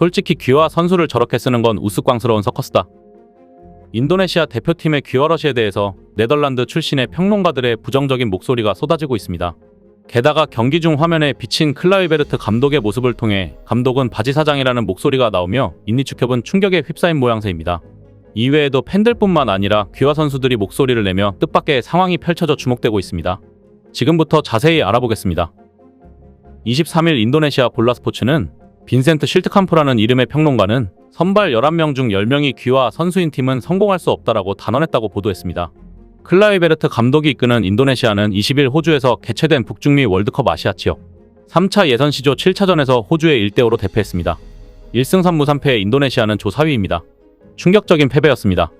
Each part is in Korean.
솔직히 귀화 선수를 저렇게 쓰는 건 우스꽝스러운 서커스다. 인도네시아 대표팀의 귀화러시에 대해서 네덜란드 출신의 평론가들의 부정적인 목소리가 쏟아지고 있습니다. 게다가 경기 중 화면에 비친 클라이베르트 감독의 모습을 통해 감독은 바지 사장이라는 목소리가 나오며 인니축협은 충격에 휩싸인 모양새입니다. 이외에도 팬들뿐만 아니라 귀화 선수들이 목소리를 내며 뜻밖의 상황이 펼쳐져 주목되고 있습니다. 지금부터 자세히 알아보겠습니다. 23일 인도네시아 볼라스포츠는 빈센트 실트캄프라는 이름의 평론가는 선발 11명 중 10명이 귀화 선수인 팀은 성공할 수 없다라고 단언했다고 보도했습니다. 클라이베르트 감독이 이끄는 인도네시아는 20일 호주에서 개최된 북중미 월드컵 아시아 지역 3차 예선 시조 7차전에서 호주에 1대5로 대패했습니다. 1승 3무 3패의 인도네시아는 조 4위입니다. 충격적인 패배였습니다.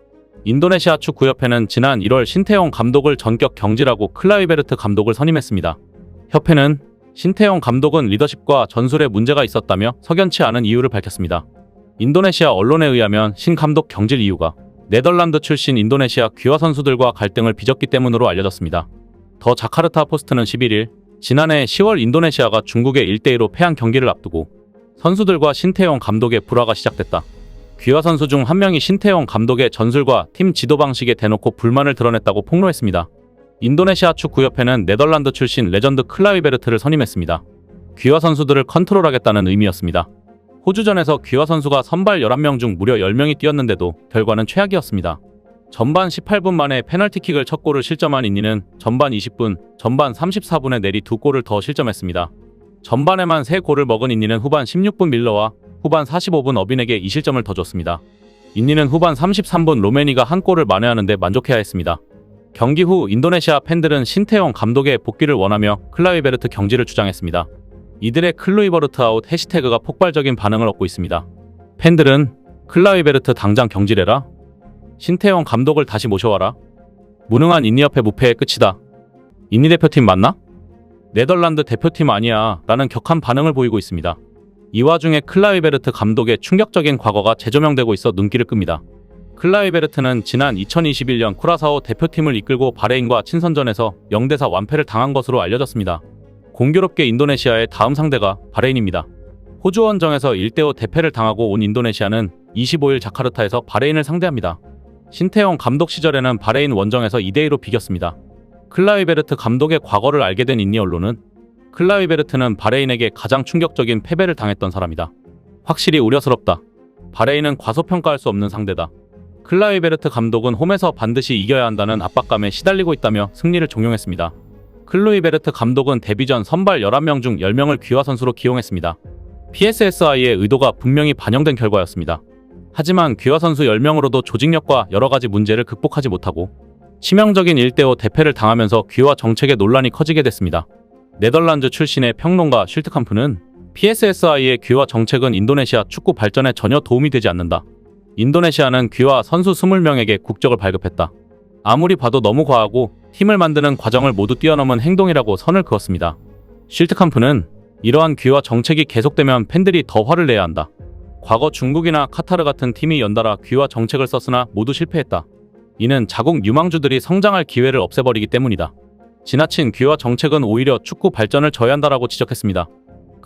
인도네시아 축구협회는 지난 1월 신태용 감독을 전격 경질하고 클라이베르트 감독을 선임했습니다. 협회는 신태용 감독은 리더십과 전술에 문제가 있었다며 석연치 않은 이유를 밝혔습니다. 인도네시아 언론에 의하면 신 감독 경질 이유가 네덜란드 출신 인도네시아 귀화 선수들과 갈등을 빚었기 때문으로 알려졌습니다. 더 자카르타 포스트는 11일 지난해 10월 인도네시아가 중국에 1대1로 패한 경기를 앞두고 선수들과 신태용 감독의 불화가 시작됐다. 귀화 선수 중 한 명이 신태용 감독의 전술과 팀 지도 방식에 대놓고 불만을 드러냈다고 폭로했습니다. 인도네시아 축구협회는 네덜란드 출신 레전드 클라이베르트를 선임했습니다. 귀화 선수들을 컨트롤하겠다는 의미였습니다. 호주전에서 귀화 선수가 선발 11명 중 무려 10명이 뛰었는데도 결과는 최악이었습니다. 전반 18분 만에 페널티킥을 첫 골을 실점한 인니는 전반 20분, 전반 34분에 내리 두 골을 더 실점했습니다. 전반에만 3골을 먹은 인니는 후반 16분 밀러와 후반 45분 어빈에게 2실점을 더 줬습니다. 인니는 후반 33분 로메니가 한 골을 만회하는데 만족해야 했습니다. 경기 후 인도네시아 팬들은 신태용 감독의 복귀를 원하며 클라이베르트 경질을 주장했습니다. 이들의 클루이버르트 아웃 해시태그가 폭발적인 반응을 얻고 있습니다. 팬들은 클라이베르트 당장 경질해라. 신태용 감독을 다시 모셔와라. 무능한 인니협회 무패의 끝이다. 인니 대표팀 맞나? 네덜란드 대표팀 아니야. 라는 격한 반응을 보이고 있습니다. 이 와중에 클라이베르트 감독의 충격적인 과거가 재조명되고 있어 눈길을 끕니다. 클라이베르트는 지난 2021년 쿠라사오 대표팀을 이끌고 바레인과 친선전에서 0대4 완패를 당한 것으로 알려졌습니다. 공교롭게 인도네시아의 다음 상대가 바레인입니다. 호주 원정에서 1대5 대패를 당하고 온 인도네시아는 25일 자카르타에서 바레인을 상대합니다. 신태용 감독 시절에는 바레인 원정에서 2대2로 비겼습니다. 클라이베르트 감독의 과거를 알게 된 인니 언론은 클라이베르트는 바레인에게 가장 충격적인 패배를 당했던 사람이다. 확실히 우려스럽다. 바레인은 과소평가할 수 없는 상대다. 클라이베르트 감독은 홈에서 반드시 이겨야 한다는 압박감에 시달리고 있다며 승리를 종용했습니다. 클루이베르트 감독은 데뷔 전 선발 11명 중 10명을 귀화 선수로 기용했습니다. PSSI의 의도가 분명히 반영된 결과였습니다. 하지만 귀화 선수 10명으로도 조직력과 여러 가지 문제를 극복하지 못하고 치명적인 1대5 대패를 당하면서 귀화 정책의 논란이 커지게 됐습니다. 네덜란드 출신의 평론가 쉴트캄프는 PSSI의 귀화 정책은 인도네시아 축구 발전에 전혀 도움이 되지 않는다. 인도네시아는 귀화 선수 20명에게 국적을 발급했다. 아무리 봐도 너무 과하고 팀을 만드는 과정을 모두 뛰어넘은 행동이라고 선을 그었습니다. 쉴트캄프는 이러한 귀화 정책이 계속되면 팬들이 더 화를 내야 한다. 과거 중국이나 카타르 같은 팀이 연달아 귀화 정책을 썼으나 모두 실패했다. 이는 자국 유망주들이 성장할 기회를 없애버리기 때문이다. 지나친 귀화 정책은 오히려 축구 발전을 저해한다라고 지적했습니다.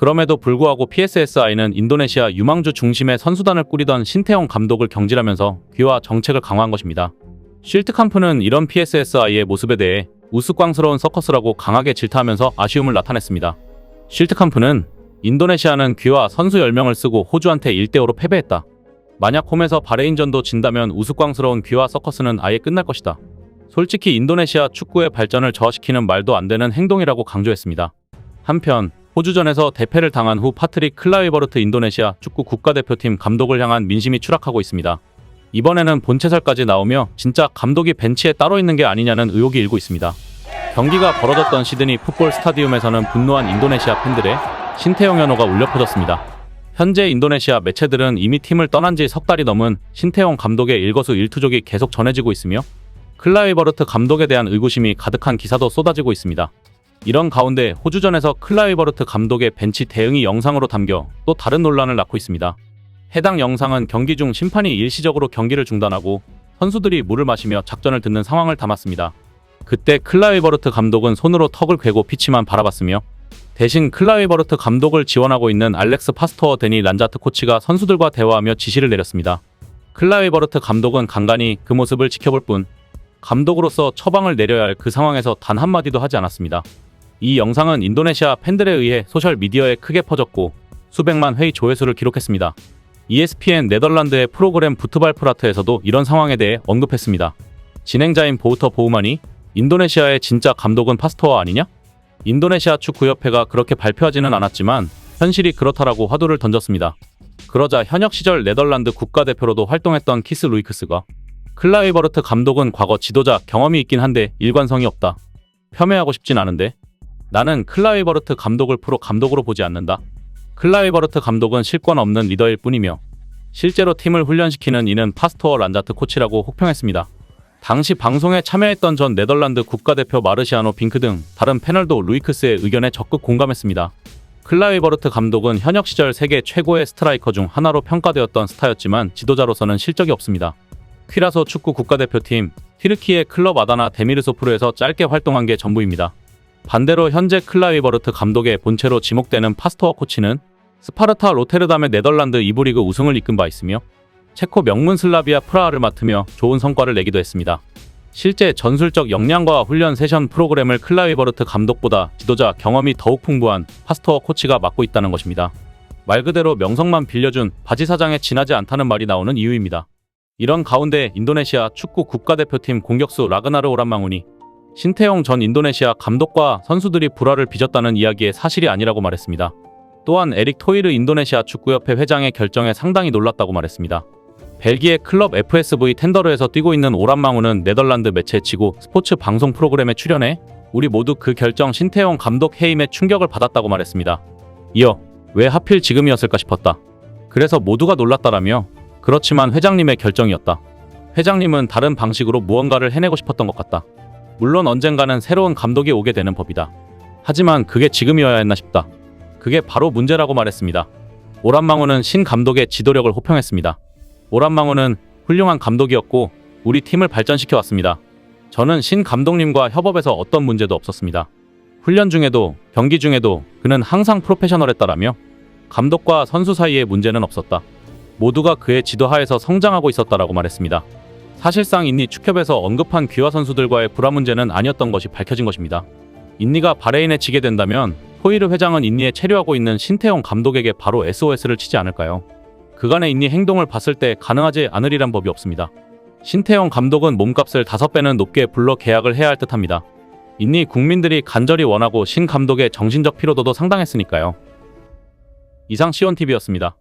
그럼에도 불구하고 PSSI는 인도네시아 유망주 중심의 선수단을 꾸리던 신태용 감독을 경질하면서 귀화 정책을 강화한 것입니다. 쉴트캄프는 이런 PSSI의 모습에 대해 우스꽝스러운 서커스라고 강하게 질타하면서 아쉬움을 나타냈습니다. 쉴트캄프는 인도네시아는 귀화 선수 10명을 쓰고 호주한테 1대5로 패배했다. 만약 홈에서 바레인전도 진다면 우스꽝스러운 귀화 서커스는 아예 끝날 것이다. 솔직히 인도네시아 축구의 발전을 저하시키는 말도 안 되는 행동이라고 강조했습니다. 한편 호주전에서 대패를 당한 후 파트릭 클라이버르트 인도네시아 축구 국가대표팀 감독을 향한 민심이 추락하고 있습니다. 이번에는 본체설까지 나오며 진짜 감독이 벤치에 따로 있는 게 아니냐는 의혹이 일고 있습니다. 경기가 벌어졌던 시드니 풋볼 스타디움에서는 분노한 인도네시아 팬들의 신태용 연호가 울려 퍼졌습니다. 현재 인도네시아 매체들은 이미 팀을 떠난 지 석 달이 넘은 신태용 감독의 일거수 일투족이 계속 전해지고 있으며 클라이버르트 감독에 대한 의구심이 가득한 기사도 쏟아지고 있습니다. 이런 가운데 호주전에서 클라이버르트 감독의 벤치 대응이 영상으로 담겨 또 다른 논란을 낳고 있습니다. 해당 영상은 경기 중 심판이 일시적으로 경기를 중단하고 선수들이 물을 마시며 작전을 듣는 상황을 담았습니다. 그때 클라이버르트 감독은 손으로 턱을 괴고 피치만 바라봤으며 대신 클라이버르트 감독을 지원하고 있는 알렉스 파스토어 데니 란자트 코치가 선수들과 대화하며 지시를 내렸습니다. 클라이버르트 감독은 간간히 그 모습을 지켜볼 뿐 감독으로서 처방을 내려야 할 그 상황에서 단 한마디도 하지 않았습니다. 이 영상은 인도네시아 팬들에 의해 소셜 미디어에 크게 퍼졌고 수백만 회의 조회수를 기록했습니다. ESPN 네덜란드의 프로그램 부트발 프라트에서도 이런 상황에 대해 언급했습니다. 진행자인 보우터 보우만이 인도네시아의 진짜 감독은 파스토어 아니냐? 인도네시아 축구협회가 그렇게 발표하지는 않았지만 현실이 그렇다라고 화두를 던졌습니다. 그러자 현역 시절 네덜란드 국가대표로도 활동했던 키스 루이크스가 클라이버르트 감독은 과거 지도자 경험이 있긴 한데 일관성이 없다. 폄훼하고 싶진 않은데 나는 클라이버르트 감독을 프로 감독으로 보지 않는다. 클라이버르트 감독은 실권 없는 리더일 뿐이며 실제로 팀을 훈련시키는 이는 파스토어 란자트 코치라고 혹평했습니다. 당시 방송에 참여했던 전 네덜란드 국가대표 마르시아노 빙크 등 다른 패널도 루이크스의 의견에 적극 공감했습니다. 클라이버르트 감독은 현역 시절 세계 최고의 스트라이커 중 하나로 평가되었던 스타였지만 지도자로서는 실적이 없습니다. 퀴라소 축구 국가대표팀 티르키의 클럽 아다나 데미르소프르에서 짧게 활동한 게 전부입니다. 반대로 현재 클라이버르트 감독의 본체로 지목되는 파스토어 코치는 스파르타 로테르담의 네덜란드 2부 리그 우승을 이끈 바 있으며 체코 명문 슬라비아 프라하를 맡으며 좋은 성과를 내기도 했습니다. 실제 전술적 역량과 훈련 세션 프로그램을 클라이버르트 감독보다 지도자 경험이 더욱 풍부한 파스토어 코치가 맡고 있다는 것입니다. 말 그대로 명성만 빌려준 바지 사장에 지나지 않다는 말이 나오는 이유입니다. 이런 가운데 인도네시아 축구 국가대표팀 공격수 라그나르 오란망운이 신태용 전 인도네시아 감독과 선수들이 불화를 빚었다는 이야기에 사실이 아니라고 말했습니다. 또한 에릭 토이르 인도네시아 축구협회 회장의 결정에 상당히 놀랐다고 말했습니다. 벨기에 클럽 FSV 텐더르에서 뛰고 있는 오란망우는 네덜란드 매체 지구 스포츠 방송 프로그램에 출연해 우리 모두 그 결정 신태용 감독 해임에 충격을 받았다고 말했습니다. 이어 왜 하필 지금이었을까 싶었다. 그래서 모두가 놀랐다라며 그렇지만 회장님의 결정이었다. 회장님은 다른 방식으로 무언가를 해내고 싶었던 것 같다. 물론 언젠가는 새로운 감독이 오게 되는 법이다. 하지만 그게 지금이어야 했나 싶다. 그게 바로 문제라고 말했습니다. 오란망우는 신 감독의 지도력을 호평했습니다. 오란망우는 훌륭한 감독이었고 우리 팀을 발전시켜 왔습니다. 저는 신 감독님과 협업에서 어떤 문제도 없었습니다. 훈련 중에도 경기 중에도 그는 항상 프로페셔널했다라며 감독과 선수 사이에 문제는 없었다. 모두가 그의 지도하에서 성장하고 있었다라고 말했습니다. 사실상 인니 축협에서 언급한 귀화 선수들과의 불화 문제는 아니었던 것이 밝혀진 것입니다. 인니가 바레인에 지게 된다면 호이르 회장은 인니에 체류하고 있는 신태용 감독에게 바로 SOS를 치지 않을까요? 그간의 인니 행동을 봤을 때 가능하지 않으리란 법이 없습니다. 신태용 감독은 몸값을 5배는 높게 불러 계약을 해야 할 듯합니다. 인니 국민들이 간절히 원하고 신 감독의 정신적 피로도도 상당했으니까요. 이상 시온TV였습니다.